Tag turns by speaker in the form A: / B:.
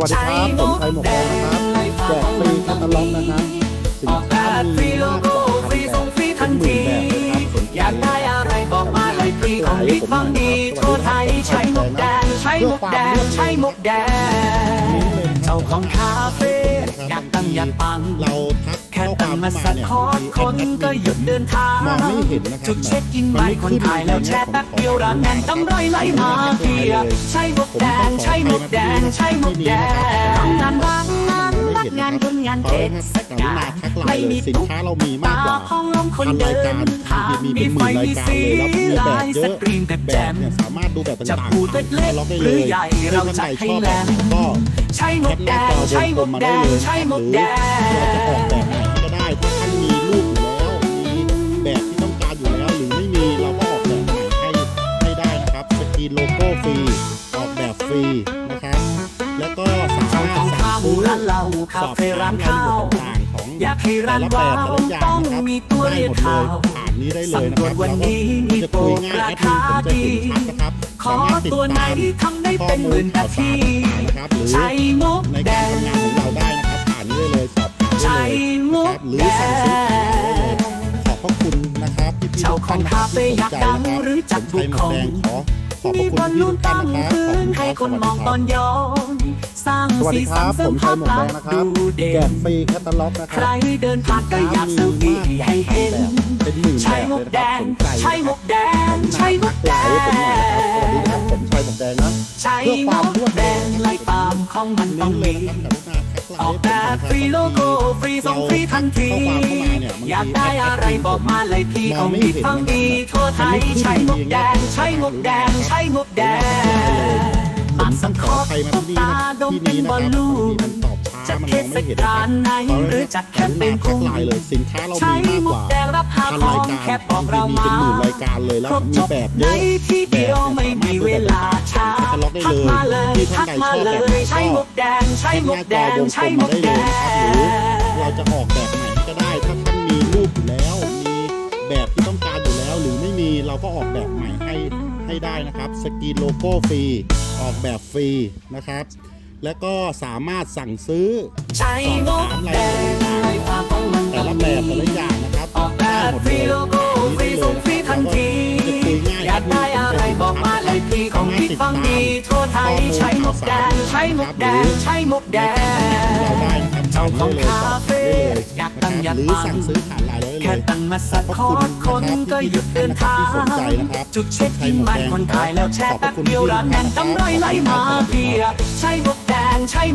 A: วัสดีครับ ผมไทยหมวกแดงนะครับแจกฟรีแคตตาล็อกนะครับสิน
B: ออกแบ
A: ค้า
B: บฟ
A: มี
B: รีโล
A: มากก
B: โก้
A: ว่า
B: ฟรีส่งฟรีทันทีอยากได้อะไรบอกมาเลยฟรีของดีฟังดีทั่วไทยใช้หมวกแดงใช้หมวกแดงใช้หมวกแดงเจ้าของคาเฟ่อยากตั้งอยากปัง
A: เราทัก
B: แค่
A: ข้อค
B: ตั้
A: วางม
B: มา
A: เข้า
B: สั
A: มากเนี่ย
B: คอร์สคนก็หยุดเดินทาง
A: มองไม่เห็นนะครับ
B: จุดเช็คอินใหม่คนถ่ายแล้วแชร์แป๊บเดียวร้านแน่นต้องร้อยไหลมาเพียใช่หมวกแดง ใช่หมวกแดงใช่หมวกแดงทำงานบางงานรักงานคนงาน
A: เขา
B: เท
A: ให้
B: ศ
A: กรุ
B: กา
A: ณา
B: ล
A: ทักไม่
B: มี
A: สินค้าเรามีมาก
B: ก
A: ว่า
B: ห้องลมคน
A: พัน
B: เดิ
A: รายการ
B: นทาง
A: มีเป็นหมื่นรายการเลยแล้วมีแบบเยอะ
B: ตรีมแบบ
A: แบบเนี่ยสามารถดูแบบต่าง
B: พูดเล็ก
A: ล็กได้
B: หรือใหญ่เราจัดให้แรง
A: ก็
B: ใช่หมวกแดงใช่หมวกแดงใช่หมวกแด
A: เราจะออกแบบไหนก็ได้ถ้าท่านมีรูปอยู่แล้วมีแบบที่ต้องการอยู่แล้วหรือไม่มีเราก็ออกแบบใหม่ให้ให้ได้นะครับสกรีนโลโก้ฟรีออกแบบ ฟรีนะครับ แล้วก็สา
B: เจ้ามา
A: รถ
B: ของ
A: สั่
B: ข้างว
A: ซื้อ
B: ร้านเหล้าคา
A: สอบ
B: เฟ่
A: ถา
B: ร้ามน
A: ราย
B: ข้า
A: ละเอี
B: วย
A: ดต่างๆของ
B: อยากให้ร้าน
A: แต่ละแบบ
B: ว้า
A: แต่
B: ว
A: ละอย่าง
B: ต้อง
A: นะครับ
B: มีตัว
A: ได้
B: เล
A: หม
B: ข
A: ดเลย
B: ข่าว
A: ผ่านนี้ได้เลย
B: สั่ง
A: นะ
B: ตร
A: ควรั
B: จ
A: บ
B: วัน
A: แล้วก็
B: นี้มี
A: จะ
B: โปร
A: คุยง่าย
B: รา
A: แอดมิ
B: คาน
A: ผมจะ
B: ดี
A: เห็นชัดนะครับ
B: ขอ
A: สามารถติด
B: ตัวไหน
A: ตาม
B: ทำได้
A: ข้อ
B: เป็นห
A: มู
B: มื่
A: ล
B: น
A: ข่า
B: นา
A: วสาร
B: ที
A: นะครับหรือ
B: ใช้หมวก
A: ใน
B: แด
A: การ
B: ง
A: ทำงานของเราได้นะครับผ่านนี้ได้เลยสอบถามได้
B: ใช้
A: เลย
B: หม
A: นะ
B: ว
A: ค
B: ก
A: รับหรือ
B: แด
A: สั่งซื้อขายได้เลย
B: ง
A: ขอบพระคุณนะครับพี่พี่
B: เจ้าของคาเฟ่อยากดังหรือจัด
A: ผมไทยหมวกแดงขอข อบพ
B: มี
A: ระคุณ
B: บอล
A: พี่
B: ลู
A: ทุ
B: น
A: กท่า
B: ตั้
A: น
B: ง
A: นะครับขอบ
B: พื้
A: คุ
B: น
A: ณค
B: ให้
A: รับ
B: คนมองตอนย้อนสร้าง
A: สวัส
B: สี
A: ดีค
B: สั
A: รั
B: น
A: บ
B: เสริ
A: ผมมไท
B: ภายพ
A: หมวก
B: ลั
A: แด
B: ก
A: ง
B: ษ
A: นะค
B: ณ์
A: รับ
B: ดูเด่
A: แจ
B: น
A: กฟรีแคตตาล็อกนะค
B: ใคร
A: รับ
B: เดินผ่านก็อยากเซลฟี่ให้เห็น
A: เป็นหมื่นแบ
B: ใช้
A: บ
B: หม
A: เล
B: วยก
A: นะ
B: แด
A: ครับ
B: ง
A: สนใจ
B: ใช้หมวกแดงใช้หมวกแด
A: ไล
B: ง
A: น์ผมหน่อยนะครับสวัสดีครับผมชายหมวกแดงนะ
B: ใช้หมวกแดงไล่ตามของมันต้
A: เน้
B: อง
A: นเลย
B: มี ออกแบบฟรีโลโก้ฟรีส่งฟรีทันที
A: อยา
B: กได้อะไรบอกมาเลยพี่ของดีฟังดีทั่วไทยใช้งบแดงใช้งบแดงใช้งบแดง
A: ผม
B: สั
A: ต้องข
B: ค
A: อ
B: อ
A: อภัยมา
B: ตุ๊ก
A: ที่นี่
B: ตา
A: นะ
B: ดม
A: ที่
B: เป็น
A: นี้นะ
B: บอล
A: ครับ
B: ลูน จัด
A: มัน
B: เท
A: มอง
B: ศ
A: ไม่เห็น
B: กาลไหนหรือจัดแคมเปญ
A: ทัก
B: คุ้ม
A: ไลน์เลยสินค้าเรา
B: ใช้
A: มีมาก
B: หม
A: ก
B: วก
A: ว่า
B: แดงรับหา
A: พัน
B: ขอ
A: ราย
B: ง
A: การ
B: แค่บอกเรา
A: มี
B: มา
A: เป็นหมื่นรายการเลยแล้ว
B: ครบ
A: มี
B: จบ
A: แบบ
B: ใน
A: เยอะ
B: ที่เดียวไม่มีเวลาช้า
A: แคตตาล็อกได้
B: ทัก
A: เลย
B: มาเลย
A: ที่
B: ทั
A: ท่าน
B: ก
A: ใด
B: มา
A: ชอบ
B: เล
A: แบบไหน
B: ยใช้หม
A: ก็
B: วกแดงใช้หมวกแดงใช้หมวกแดง
A: หน้าจอวงกลมมาได้เลยนะครับหรือเราจะออกแบบไหนก็ได้ถ้าท่านมีรูปอยู่แล้วมีแบบที่ต้องการอยู่แล้ว หรือไม่มีเราก็ออกแบบใหม่ให้ให้ได้นะครับ สกรีนโลโก้ฟรีออกแบบฟรีนะครับ แล้วก็สามารถสั่งซื้อ
B: ใช้หมวกแดงไล่ตามของมัน
A: แต่
B: ต้อง
A: ละแบ
B: มี
A: บแต่ละอย่างนะครับ
B: ออกแบบฟรีโลโก้ฟรีส่งฟรีทันที
A: จะคุยง่าย
B: อยากได้อะไรบอกมาเลยพี่ของพี่ฟังดีทั่วไทยใช้หมวกแดงใช้หมวกแดงใช้หมวกแด
A: เรา
B: ง
A: ได้นะครับ
B: เจ้าของคาเฟ่อยากตั้งอยาก
A: หรือ
B: ปัง
A: สั่งซื้อผ่านไลน์ได้เลย
B: แค่ตั้งมาสักคอร์สคนก็หยุดเดินทาง
A: ที่สนใจนะครับ
B: จุดเช็คอินมันคนขายแล้วแชร์แป๊บเดียวร้านแน่นต้องร้อยไหลมาเพียใช้บกแดงใช้หม